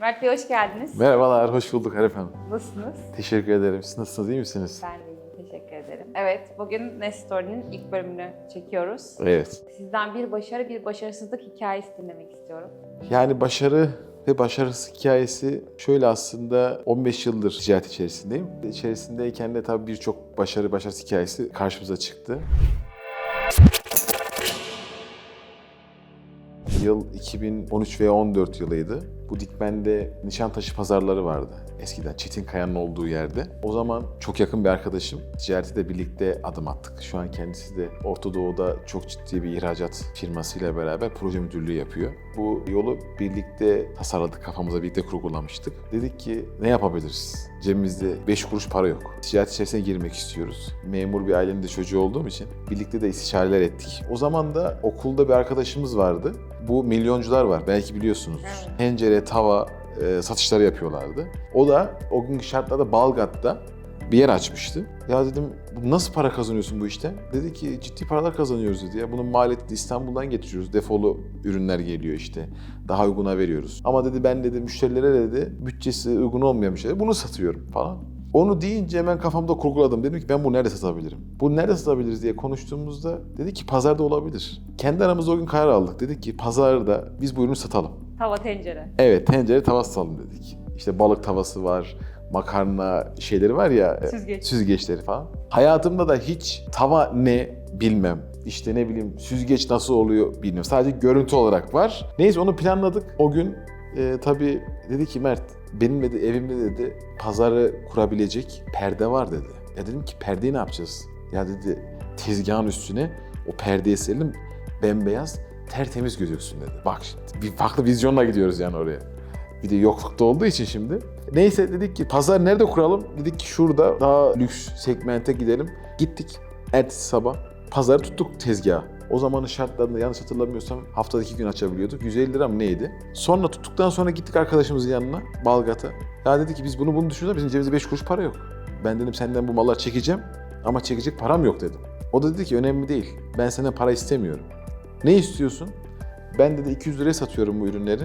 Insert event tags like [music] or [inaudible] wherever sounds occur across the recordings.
Mert Bey hoş geldiniz. Merhabalar, hoş bulduk Arif Hanım. Nasılsınız? Teşekkür ederim. Siz nasılsınız, iyi misiniz? Ben de iyiyim, teşekkür ederim. Evet, bugün Nest Story'nin ilk bölümünü çekiyoruz. Evet. Sizden bir başarı, bir başarısızlık hikayesi dinlemek istiyorum. Yani başarı ve başarısız hikayesi şöyle aslında 15 yıldır ticaret içerisindeyim. İçerisindeyken de tabii birçok başarı, başarısız hikayesi karşımıza çıktı. Yıl 2013 veya 14 yılıydı. Bu Dikmen'de Nişantaşı pazarları vardı. Eskiden Çetin Kaya'nın olduğu yerde. O zaman çok yakın bir arkadaşım. Ticareti de birlikte adım attık. Şu an kendisi de Orta Doğu'da çok ciddi bir ihracat firmasıyla beraber proje müdürlüğü yapıyor. Bu yolu birlikte tasarladık, kafamıza birlikte kurgulamıştık. Dedik ki ne yapabiliriz? Cebimizde 5 kuruş para yok. Ticaret içerisine girmek istiyoruz. Memur bir ailenin de çocuğu olduğum için birlikte de istişareler ettik. O zaman da okulda bir arkadaşımız vardı. Bu milyoncular var, belki biliyorsunuz. Evet. Tencere, tava e, satışları yapıyorlardı. O da o günkü şartlarda Balgat'ta bir yer açmıştı. Ya dedim "Bu nasıl para kazanıyorsun bu işten? Dedi ki ciddi paralar kazanıyoruz dedi ya. Bunun maliyetini İstanbul'dan getiriyoruz. Defolu ürünler geliyor işte. Daha uyguna veriyoruz. Ama dedi ben dedi müşterilere dedi bütçesi uygun olmayan bir şey. Bunu satıyorum falan. Onu deyince hemen kafamda kurguladım. Dedim ki ben bunu nerede satabilirim? Bunu nerede satabiliriz diye konuştuğumuzda dedi ki pazarda olabilir. Kendi aramızda o gün karar aldık. Dedik ki pazarda biz bu ürünü satalım. Tava tencere. Evet tencere tava satalım dedik. İşte balık tavası var, makarna şeyleri var ya, e, Süzgeç. süzgeçleri falan. Hayatımda da hiç tava ne bilmem. İşte ne bileyim süzgeç nasıl oluyor bilmiyorum. Sadece görüntü olarak var. Neyse onu planladık. O gün e, tabii dedi ki Mert benim dedi evimde dedi pazarı kurabilecek perde var dedi. Ya dedim ki perdeyi ne yapacağız? Ya dedi tezgahın üstüne o perdeyi serelim bembeyaz tertemiz gözüksün dedi. Bak şimdi bir farklı vizyonla gidiyoruz yani oraya. Bir de yoklukta olduğu için şimdi. Neyse dedik ki pazar nerede kuralım? Dedik ki şurada daha lüks segmente gidelim. Gittik ertesi sabah pazarı tuttuk tezgaha. O zamanın şartlarında yanlış hatırlamıyorsam haftada iki gün açabiliyorduk. 150 lira mı neydi? Sonra tuttuktan sonra gittik arkadaşımızın yanına Balgat'a. Ya dedi ki biz bunu bunu düşünüyoruz bizim cebimizde 5 kuruş para yok. Ben dedim senden bu malları çekeceğim ama çekecek param yok dedim. O da dedi ki önemli değil. Ben senden para istemiyorum. Ne istiyorsun? Ben dedi 200 liraya satıyorum bu ürünleri.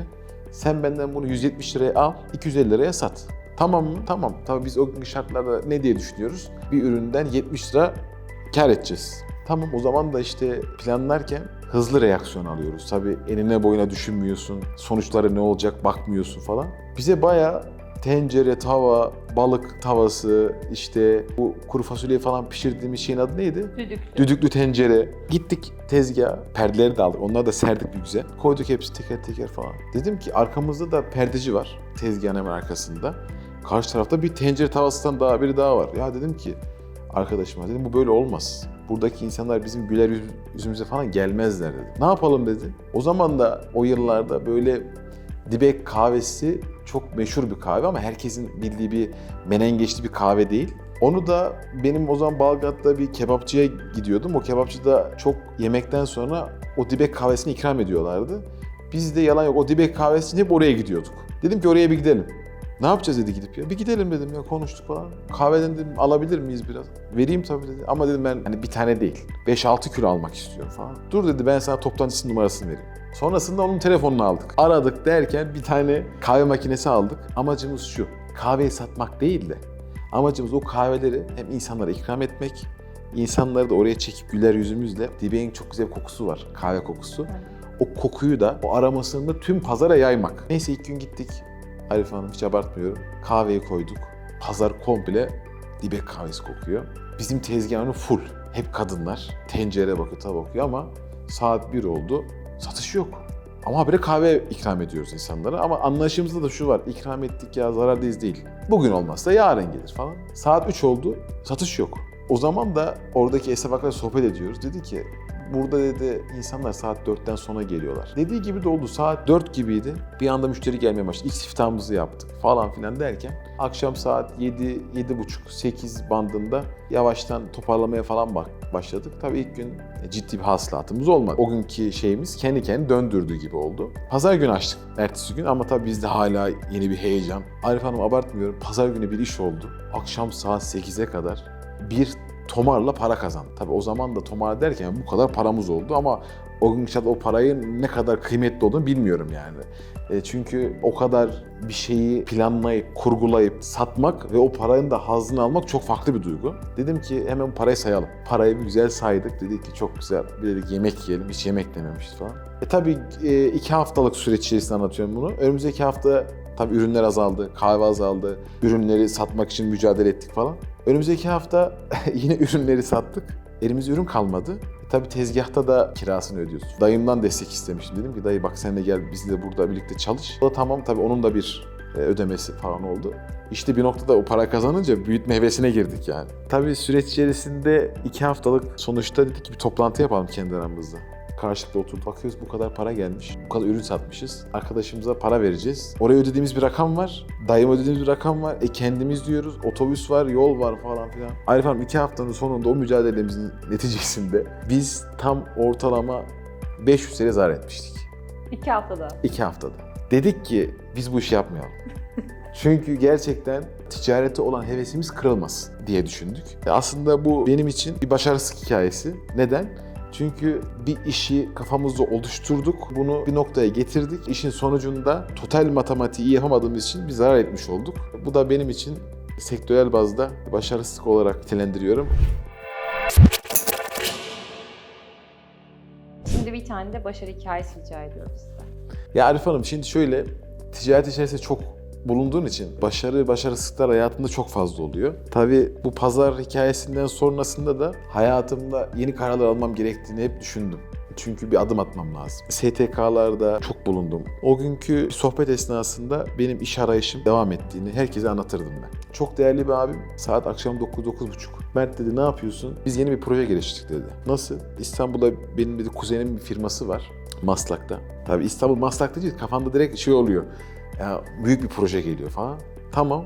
Sen benden bunu 170 liraya al, 250 liraya sat. Tamam mı? Tamam. Tabii biz o günkü şartlarda ne diye düşünüyoruz? Bir üründen 70 lira kar edeceğiz. Tamam o zaman da işte planlarken hızlı reaksiyon alıyoruz. Tabii enine boyuna düşünmüyorsun, sonuçları ne olacak bakmıyorsun falan. Bize bayağı tencere, tava, balık tavası, işte bu kuru fasulye falan pişirdiğimiz şeyin adı neydi? Düdüklü. Düdüklü tencere. Gittik tezgaha. Perdeleri de aldık. Onları da serdik bir güzel. Koyduk hepsi teker teker falan. Dedim ki arkamızda da perdeci var. Tezgahın hemen arkasında. Karşı tarafta bir tencere tavasından daha biri daha var. Ya dedim ki arkadaşıma dedim bu böyle olmaz. Buradaki insanlar bizim güler yüz- yüzümüze falan gelmezler dedi. Ne yapalım dedi. O zaman da o yıllarda böyle dibek kahvesi çok meşhur bir kahve ama herkesin bildiği bir menengeçli bir kahve değil. Onu da benim o zaman Balgat'ta bir kebapçıya gidiyordum. O kebapçıda çok yemekten sonra o dibek kahvesini ikram ediyorlardı. Biz de yalan yok o dibek kahvesini hep oraya gidiyorduk. Dedim ki oraya bir gidelim. Ne yapacağız dedi gidip ya. Bir gidelim dedim ya konuştuk falan. Kahveden dedim alabilir miyiz biraz? Vereyim tabii dedi. Ama dedim ben hani bir tane değil. 5-6 kilo almak istiyorum falan. Dur dedi ben sana toptancısının numarasını vereyim. Sonrasında onun telefonunu aldık. Aradık derken bir tane kahve makinesi aldık. Amacımız şu. Kahveyi satmak değil de amacımız o kahveleri hem insanlara ikram etmek, insanları da oraya çekip güler yüzümüzle dibeğin çok güzel kokusu var. Kahve kokusu. O kokuyu da o aromasını da tüm pazara yaymak. Neyse ilk gün gittik. Arif Hanım hiç abartmıyorum. Kahveyi koyduk. Pazar komple dibek kahvesi kokuyor. Bizim tezgahın full. Hep kadınlar. Tencere bakıyor, tava bakıyor ama saat 1 oldu. Satış yok. Ama habire kahve ikram ediyoruz insanlara. Ama anlayışımızda da şu var. ikram ettik ya zarardayız değil. Bugün olmazsa yarın gelir falan. Saat 3 oldu. Satış yok. O zaman da oradaki esnaf arkadaşla sohbet ediyoruz. Dedi ki burada dedi insanlar saat 4'ten sonra geliyorlar. Dediği gibi de oldu. Saat 4 gibiydi. Bir anda müşteri gelmeye başladı. İlk siftahımızı yaptık falan filan derken akşam saat 7, 7.30, 8 bandında yavaştan toparlamaya falan başladık. Tabii ilk gün ciddi bir hasılatımız olmadı. O günkü şeyimiz kendi kendini döndürdüğü gibi oldu. Pazar günü açtık ertesi gün ama tabii bizde hala yeni bir heyecan. Arif Hanım abartmıyorum. Pazar günü bir iş oldu. Akşam saat 8'e kadar bir tomarla para kazandı. Tabii o zaman da tomar derken bu kadar paramız oldu ama O gün inşallah o parayı ne kadar kıymetli olduğunu bilmiyorum yani. E, çünkü o kadar bir şeyi planlayıp, kurgulayıp satmak ve o paranın da hazzını almak çok farklı bir duygu. Dedim ki hemen parayı sayalım. Parayı bir güzel saydık. Dedik ki çok güzel. Bir dedik yemek yiyelim. Hiç yemek dememişiz falan. E tabii e, iki haftalık süreç içerisinde anlatıyorum bunu. Önümüzdeki hafta tabii ürünler azaldı, kahve azaldı. Ürünleri satmak için mücadele ettik falan. Önümüzdeki hafta [laughs] yine ürünleri sattık. Elimizde ürün kalmadı. E tabii tezgahta da kirasını ödüyorsun. Dayımdan destek istemiştim. Dedim ki dayı bak sen de gel biz de burada birlikte çalış. O da tamam tabii onun da bir e, ödemesi falan oldu. İşte bir noktada o para kazanınca büyütme hevesine girdik yani. Tabii süreç içerisinde iki haftalık sonuçta dedik ki bir toplantı yapalım kendi aramızda. Karşılıklı oturduk. Bakıyoruz bu kadar para gelmiş. Bu kadar ürün satmışız. Arkadaşımıza para vereceğiz. Oraya ödediğimiz bir rakam var. Dayıma ödediğimiz bir rakam var. E kendimiz diyoruz. Otobüs var, yol var falan filan. Arif Hanım iki haftanın sonunda o mücadelemizin neticesinde biz tam ortalama 500 TL zarar etmiştik. İki haftada. İki haftada. Dedik ki biz bu işi yapmayalım. [laughs] Çünkü gerçekten ticarete olan hevesimiz kırılmasın diye düşündük. E Aslında bu benim için bir başarısızlık hikayesi. Neden? Çünkü bir işi kafamızda oluşturduk, bunu bir noktaya getirdik. İşin sonucunda total matematiği yapamadığımız için bir zarar etmiş olduk. Bu da benim için sektörel bazda başarısızlık olarak nitelendiriyorum. Şimdi bir tane de başarı hikayesi rica ediyoruz size. Ya Arif Hanım şimdi şöyle, ticaret içerisinde çok bulunduğun için başarı, başarısızlıklar hayatında çok fazla oluyor. Tabii bu pazar hikayesinden sonrasında da hayatımda yeni kararlar almam gerektiğini hep düşündüm. Çünkü bir adım atmam lazım. STK'larda çok bulundum. O günkü sohbet esnasında benim iş arayışım devam ettiğini herkese anlatırdım ben. Çok değerli bir abim saat akşam 9-9.30. Mert dedi ne yapıyorsun? Biz yeni bir proje geliştirdik dedi. Nasıl? İstanbul'da benim dedi kuzenimin bir firması var. Maslak'ta. Tabii İstanbul Maslak'ta değil kafamda direkt şey oluyor. Ya büyük bir proje geliyor falan. Tamam.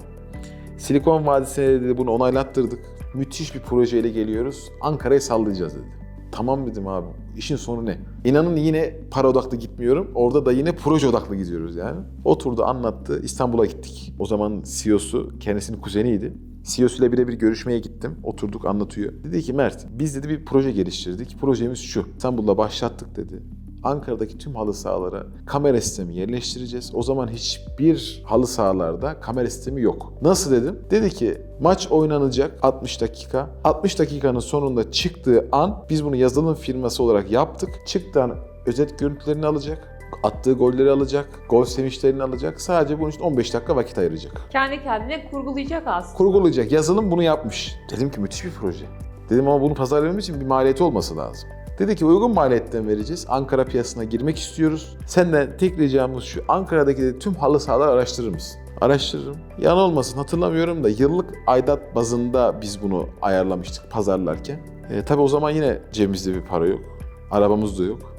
Silikon Vadisi'ne dedi bunu onaylattırdık. Müthiş bir projeyle geliyoruz. Ankara'yı sallayacağız dedi. Tamam dedim abi. İşin sonu ne? İnanın yine para odaklı gitmiyorum. Orada da yine proje odaklı gidiyoruz yani. Oturdu anlattı. İstanbul'a gittik. O zaman CEO'su kendisinin kuzeniydi. CEO'su ile birebir görüşmeye gittim. Oturduk anlatıyor. Dedi ki Mert biz dedi bir proje geliştirdik. Projemiz şu. İstanbul'da başlattık dedi. Ankara'daki tüm halı sahalara kamera sistemi yerleştireceğiz. O zaman hiçbir halı sahalarda kamera sistemi yok. Nasıl dedim? Dedi ki maç oynanacak 60 dakika. 60 dakikanın sonunda çıktığı an biz bunu yazılım firması olarak yaptık. Çıktığı özet görüntülerini alacak. Attığı golleri alacak, gol sevinçlerini alacak. Sadece bunun için 15 dakika vakit ayıracak. Kendi kendine kurgulayacak aslında. Kurgulayacak. Yazılım bunu yapmış. Dedim ki müthiş bir proje. Dedim ama bunu pazarlamam için bir maliyeti olması lazım. Dedi ki uygun maliyetten vereceğiz. Ankara piyasasına girmek istiyoruz. Senden tek ricamız şu. Ankara'daki de tüm halı sahalar araştırır mısın? Araştırırım. Yan olmasın hatırlamıyorum da yıllık aidat bazında biz bunu ayarlamıştık pazarlarken. E, tabii o zaman yine cebimizde bir para yok. Arabamız da yok.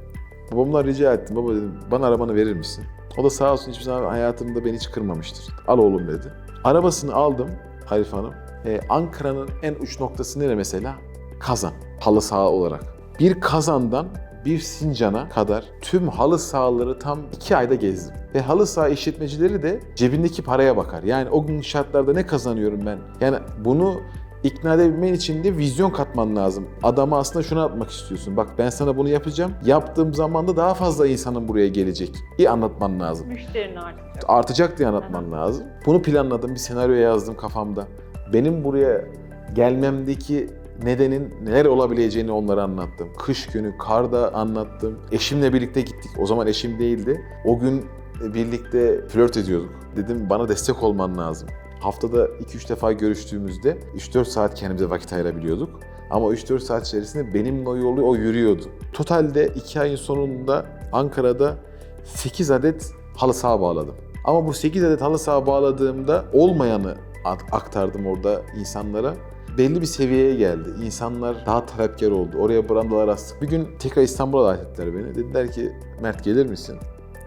Babamdan rica ettim. Baba dedim bana arabanı verir misin? O da sağ olsun hiçbir zaman hayatımda beni hiç kırmamıştır. Al oğlum dedi. Arabasını aldım Arif Hanım. E, Ankara'nın en uç noktası nere mesela? Kazan. Halı saha olarak. Bir kazandan bir Sincan'a kadar tüm halı sahaları tam iki ayda gezdim. Ve halı saha işletmecileri de cebindeki paraya bakar. Yani o gün şartlarda ne kazanıyorum ben? Yani bunu ikna edebilmen için de vizyon katman lazım. Adama aslında şunu atmak istiyorsun. Bak ben sana bunu yapacağım. Yaptığım zaman da daha fazla insanın buraya gelecek. İyi anlatman lazım. Müşterini artacak. Artacak diye anlatman lazım. Bunu planladım. Bir senaryo yazdım kafamda. Benim buraya gelmemdeki nedenin neler olabileceğini onlara anlattım. Kış günü karda anlattım. Eşimle birlikte gittik. O zaman eşim değildi. O gün birlikte flört ediyorduk. Dedim bana destek olman lazım. Haftada 2-3 defa görüştüğümüzde 3-4 saat kendimize vakit ayırabiliyorduk. Ama 3-4 saat içerisinde benimle o yolu o yürüyordu. Totalde 2 ayın sonunda Ankara'da 8 adet halı saha bağladım. Ama bu 8 adet halı saha bağladığımda olmayanı ak- aktardım orada insanlara. Belli bir seviyeye geldi. İnsanlar daha talepkar oldu. Oraya brandalar astık. Bir gün tekrar İstanbul'a davet ettiler beni. Dediler ki Mert gelir misin?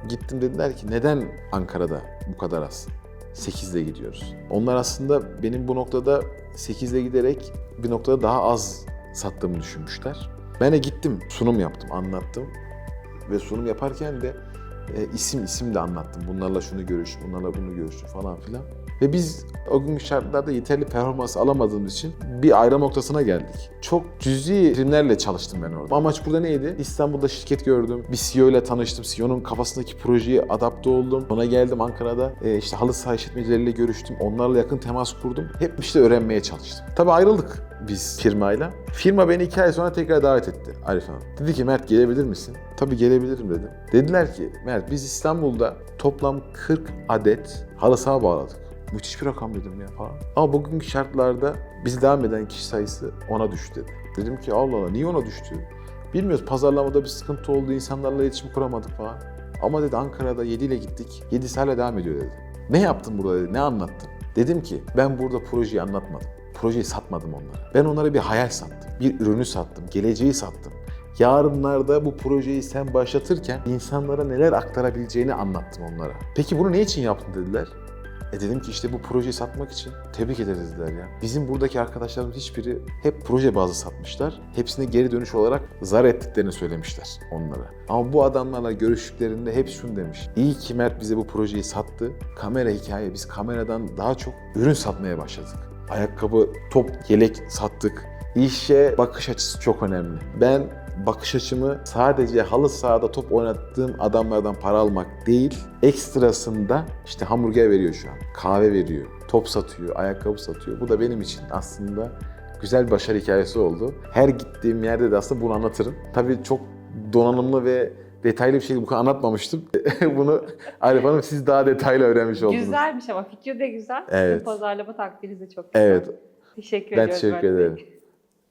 Gittim dediler ki neden Ankara'da bu kadar az? 8'de gidiyoruz. Onlar aslında benim bu noktada 8'de giderek bir noktada daha az sattığımı düşünmüşler. Ben de gittim, sunum yaptım, anlattım. Ve sunum yaparken de e, isim isim de anlattım. Bunlarla şunu görüş, bunlarla bunu görüş falan filan. Ve biz o gün şartlarda yeterli performans alamadığımız için bir ayrım noktasına geldik. Çok cüzi primlerle çalıştım ben orada. Amaç burada neydi? İstanbul'da şirket gördüm. Bir CEO ile tanıştım. CEO'nun kafasındaki projeye adapte oldum. Sonra geldim Ankara'da. E, işte halı saha işletmecileriyle görüştüm. Onlarla yakın temas kurdum. Hep işte öğrenmeye çalıştım. Tabii ayrıldık biz firmayla. Firma beni iki ay sonra tekrar davet etti Arif Hanım. Dedi ki Mert gelebilir misin? Tabii gelebilirim dedim. Dediler ki Mert biz İstanbul'da toplam 40 adet halı saha bağladık. Müthiş bir rakam dedim ya falan. Ama bugünkü şartlarda bizi devam eden kişi sayısı ona düştü dedi. Dedim ki Allah Allah niye ona düştü? Bilmiyoruz pazarlamada bir sıkıntı oldu, insanlarla iletişim kuramadık falan. Ama dedi Ankara'da 7 ile gittik, 7 hala devam ediyor dedi. Ne yaptın burada dedi, ne anlattın? Dedim ki ben burada projeyi anlatmadım. Projeyi satmadım onlara. Ben onlara bir hayal sattım. Bir ürünü sattım. Geleceği sattım. Yarınlarda bu projeyi sen başlatırken insanlara neler aktarabileceğini anlattım onlara. Peki bunu ne için yaptın dediler. E dedim ki işte bu projeyi satmak için tebrik ederiz dediler ya. Bizim buradaki arkadaşlarımız hiçbiri hep proje bazlı satmışlar. Hepsine geri dönüş olarak zar ettiklerini söylemişler onlara. Ama bu adamlarla görüştüklerinde hep şunu demiş. İyi ki Mert bize bu projeyi sattı. Kamera hikaye biz kameradan daha çok ürün satmaya başladık. Ayakkabı, top, yelek sattık. İşe bakış açısı çok önemli. Ben bakış açımı sadece halı sahada top oynattığım adamlardan para almak değil, ekstrasında işte hamburger veriyor şu an, kahve veriyor, top satıyor, ayakkabı satıyor. Bu da benim için aslında güzel bir başarı hikayesi oldu. Her gittiğim yerde de aslında bunu anlatırım. Tabii çok donanımlı ve detaylı bir şekilde bu kadar anlatmamıştım. [laughs] bunu Arif Hanım siz daha detaylı öğrenmiş oldunuz. Güzelmiş ama fikir de güzel. Evet. Sizin pazarlama taktiğiniz de çok güzel. Evet, Teşekkür ben ediyoruz teşekkür Mert Bey. ederim.